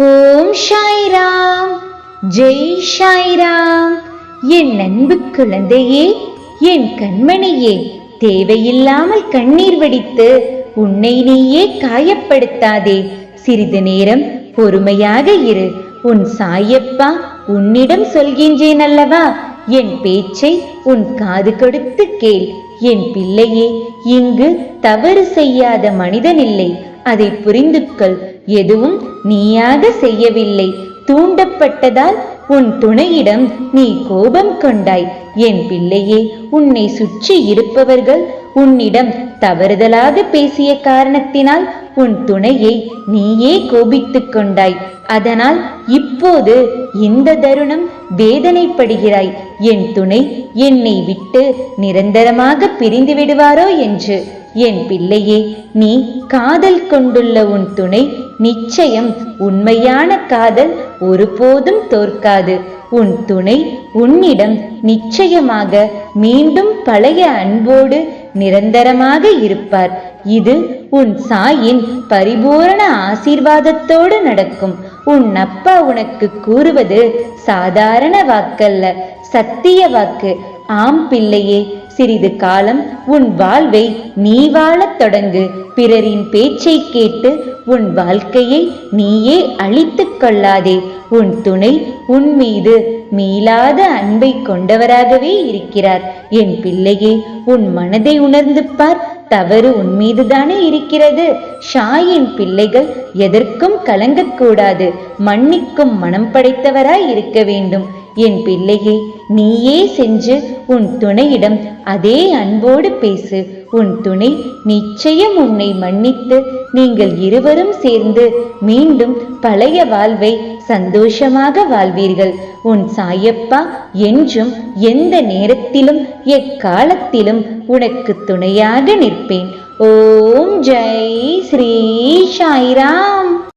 ஓம் ஷாய்ராம் ஜெய் ஷாய்ராம் என் அன்பு குழந்தையே என் கண்மணியே தேவையில்லாமல் கண்ணீர் வடித்து உன்னை நீயே காயப்படுத்தாதே. சிறிது நேரம் பொறுமையாக இரு. உன் சாயப்பா உன்னிடம் சொல்கின்றேன் அல்லவா? என் பேச்சை உன் காது கொடுத்து கேள். என் பிள்ளையே இங்கு தவறு செய்யாத மனிதனில்லை அதை புரிந்து கொள் எதுவும் நீயாக செய்யவில்லை. தூண்டப்பட்டதால் உன் துணையிடம் நீ கோபம் கொண்டாய். என் பிள்ளையே உன்னை சுற்றி இருப்பவர்கள் உன்னிடம் தவறுதலாக பேசிய காரணத்தினால் உன் துணையை நீயே கோபித்துக் கொண்டாய். அதனால் இப்போது இந்த தருணம் வேதனைப்படுகிறாய். என் துணை என்னை விட்டு நிரந்தரமாக பிரிந்து விடுவாரோ என்று. என் பிள்ளையே நீ காதல் கொண்டுள்ள உன் துணை நிச்சயம் உண்மையான காதல் ஒருபோதும் தோற்காது. உன் துணை உன்னிடம் நிச்சயமாக மீண்டும் பழைய அன்போடு நிரந்தரமாக இருப்பார். இது உன் சாயின் பரிபூரண ஆசீர்வாதத்தோடு நடக்கும். உன் அப்பா உனக்கு கூறுவது சாதாரண வாக்கல்ல சத்திய வாக்கு. ஆம் பிள்ளையே சிறிது காலம் உன் வாழ்வை நீ வாழத் தொடங்கு. பிறரின் பேச்சை கேட்டு உன் வாழ்க்கையை நீயே அழித்துக் கொள்ளாதே. உன் துணை உன் மீது மீளாத அன்பை கொண்டவராகவே இருக்கிறார். என் பிள்ளையே உன் மனதை உணர்ந்து பார். தவறு உன் மீதுதானே இருக்கிறது. ஷாயின் பிள்ளைகள் எதற்கும் கலங்கக்கூடாது. மன்னிக்கும் மனம் படைத்தவராய் இருக்க வேண்டும். என் பிள்ளையே நீயே சென்று உன் துணையிடம் அதே அன்போடு பேசு. உன் துணை நிச்சயம் உன்னை மன்னித்து நீங்கள் இருவரும் சேர்ந்து மீண்டும் பழைய வாழ்வை சந்தோஷமாக வாழ்வீர்கள். உன் சாயப்பா என்றும் எந்த நேரத்திலும் எக்காலத்திலும் உனக்கு துணையாக நிற்பேன். ஓம் ஜெய் ஸ்ரீ சாய்ராம்.